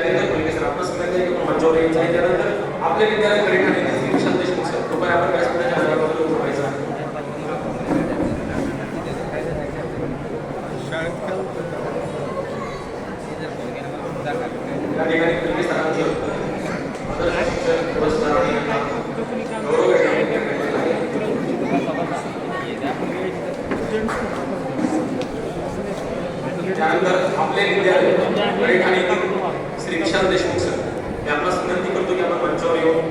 त्यानंतर पुलिस आपलं सगळ्यांना एक मंचावर यायचं आहे त्यानंतर आपल्या विद्यार्थ्याकडे ठाणे संदेश आपण व्यासपीठाच्या आधारावर उभारायचा त्या पुलिस सरांची त्यानंतर आपले विद्यार्थी ठाणे तुषार देशमुख सर यांना विनंती करतो की आपण मंचावर येऊन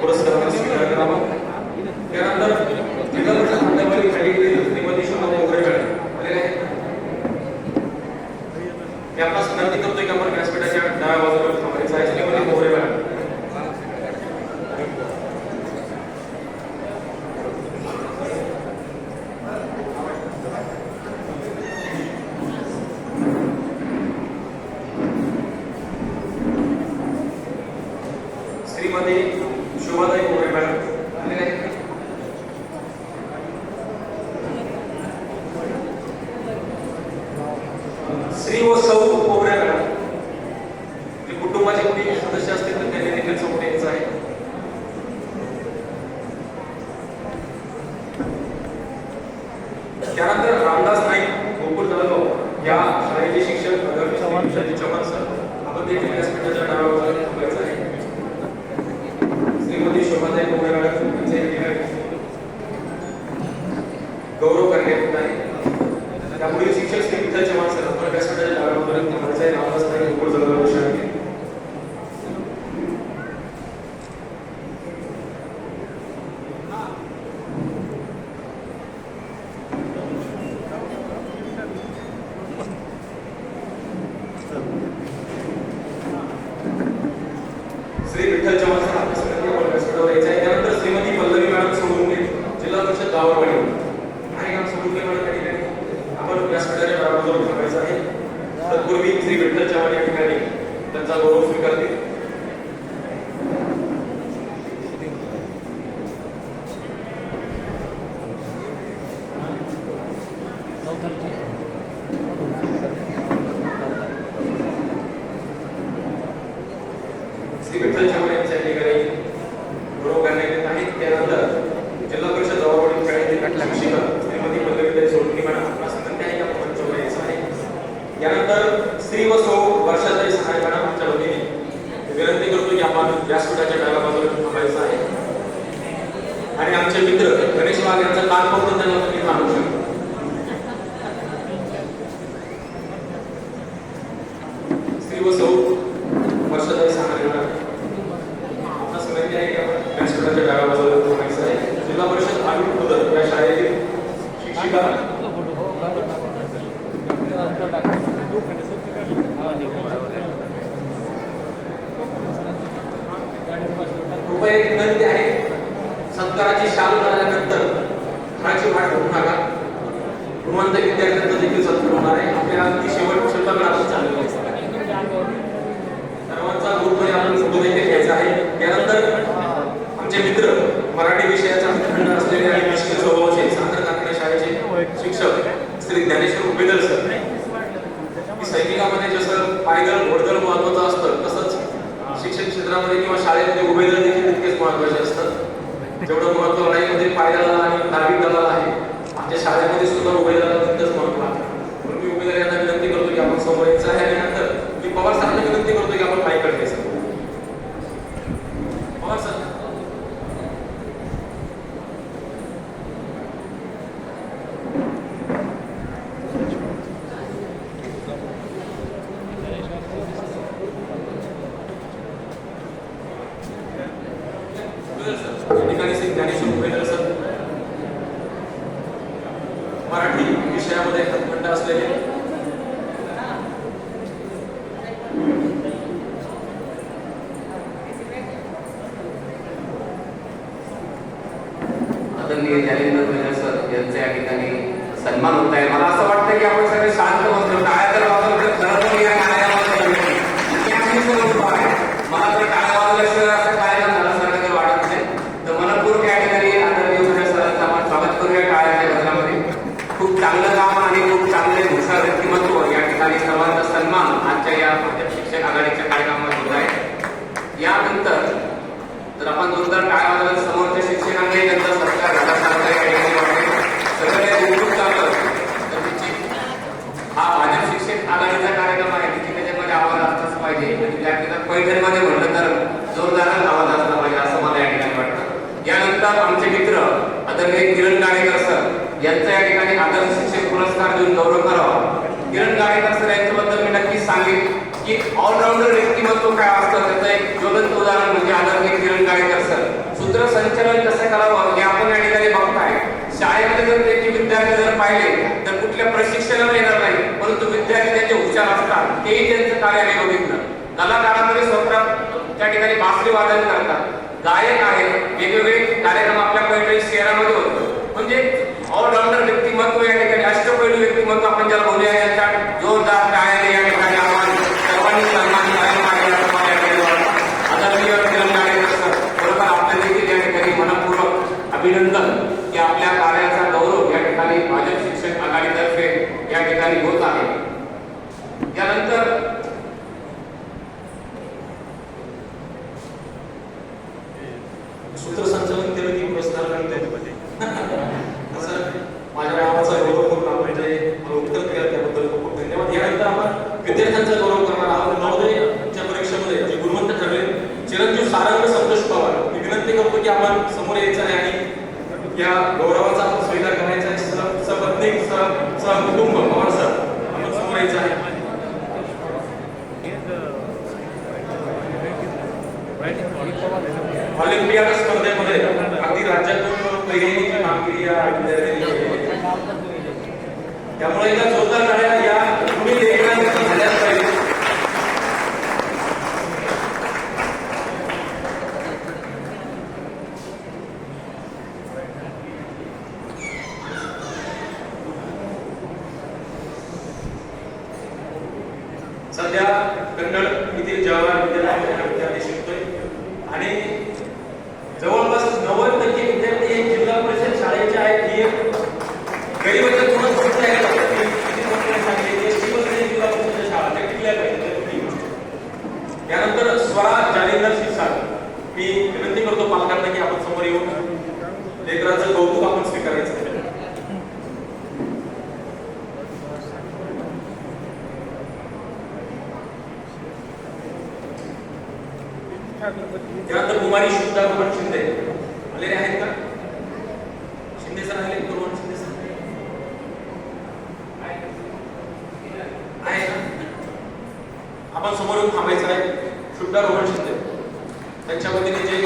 पुरस्कारांना स्वीकार करावा त्यानंतर శ్రీమతి శుభోదయ్ కుమార్ మేడం पैसे मागायचं काम त्यांना तुम्ही मागू शकता. स्त्री व वर्षाचा सामान्य आपणास माहिती आहे का? व्यासपीठाच्या डाव्या बाजूला म्हणायचं आहे. जिल्हा परिषद आम्ही या शाळेतील शिक्षिका. हा ठेवू गुणवंत विद्यार्थ्यांचा देखील सत्कार होणार आहे. आपल्याला ती शेवट शिल्लक आपण चालू सर्वांचा ग्रुपमध्ये आपण फोटो घ्यायचा आहे. त्यानंतर आमचे मित्र मराठी विषयाचा खंड असलेले आणि मिश्किल स्वभावाचे साखर कारखाना शाळेचे शिक्षक श्री ज्ञानेश्वर उभेदर सर. सुद्धा उमेदवारांचा तिथंच महत्त्व आहे म्हणून मी उमेदवार यांना विनंती करतो की आपण समोरचा brasileirinha. जर आपण जोरदार टाळ्या वाजवल्या समोरच्या शिक्षकांनाही त्यांचा सत्कार झाला चांगला या ठिकाणी वाटेल. सगळं काही गुपचूप चाललं तर निश्चित हा भाजप शिक्षक आघाडीचा कार्यक्रम आहे तिथे त्याच्यामध्ये आवाज असलाच पाहिजे. आणि त्या पैठणमध्ये म्हटलं तर जोरदारच आवाज असला पाहिजे असं मला या ठिकाणी वाटतं. यानंतर आमचे मित्र आदरणीय किरण गाडेकर सर यांचा या ठिकाणी आदर्श शिक्षक पुरस्कार देऊन गौरव करावा. किरण गाडेकर सर यांच्याबद्दल मी नक्कीच सांगेन. की ऑलराऊंडर व्यक्तिमत्व काय असतं त्याचं एक ज्वलंत उदाहरण म्हणजे आदरणीय किरण गाडेकर सर सूत्रसंचलन कसं करावं हे आपण या ठिकाणी बघताय. शाळेमध्ये जर त्यांचे विद्यार्थी जर पाहिले तर कुठल्या प्रशिक्षणाला येणार नाही परंतु विद्यार्थी त्यांचे हुशार असतात तेही त्यांचं कार्य मी बघितलं. कलाकारामध्ये स्वतः त्या ठिकाणी बासरी वादन करतात. गायक आहेत वेगवेगळे कार्यक्रम आपल्या पहिले शहरामध्ये होतो म्हणजे ऑलराऊंडर व्यक्तिमत्व या ठिकाणी अष्टपैलू व्यक्तिमत्व आपण ज्याला बोलूया यांच्या जोरदार टाळ्याने या ठिकाणी आपण सर्वांनी सन्मान करायला पाहिजे असं मला या ठिकाणी वाटतं आदरणीय किरण गाडेकर सर बरोबर आपल्या देखील या ठिकाणी मनपूर्वक अभिनंदन की आपल्या कार्याचा गौरव या ठिकाणी भाजप शिक्षक आघाडीतर्फे या ठिकाणी होत आहे यानंतर सूत्रसंचालन केलं की पुरस्कार मिळतो असं माझ्या नावाचा गौरव करून आपण जे मला उत्तर केलं त्याबद्दल खूप खूप धन्यवाद यानंतर आपण विद्यार्थ्यांचा गौरव करणार आहोत नवोदयच्या परीक्षेमध्ये जे गुणवंत ठरले चिरंजीव सारंग संतोष पवार मी विनंती करतो की आपण समोर यायचं आहे आणि या गौरवाचा आपण स्वीकार करायचा आहे सपत्नी सहकुटुंब पवार सर आपण समोर यायचं आहे ऑलिम्पियाड स्पर्धेमध्ये अगदी राज्यातून पहिली कामगिरी या विद्यार्थ्यांनी केली. त्यामुळे या जोरदार टाळ्या या तुम्ही लेखनासाठी झाल्याच पाहिजे ಕನ್ನಡ त्यानंतर कुमारी शुद्धा रोहन शिंदे. आलेले आहेत का? शिंदे सर आले रोहन शिंदे सर. आहे आपण समोर थांबायचं आहे. शुद्धा रोहन शिंदे. त्यांच्या वतीने जे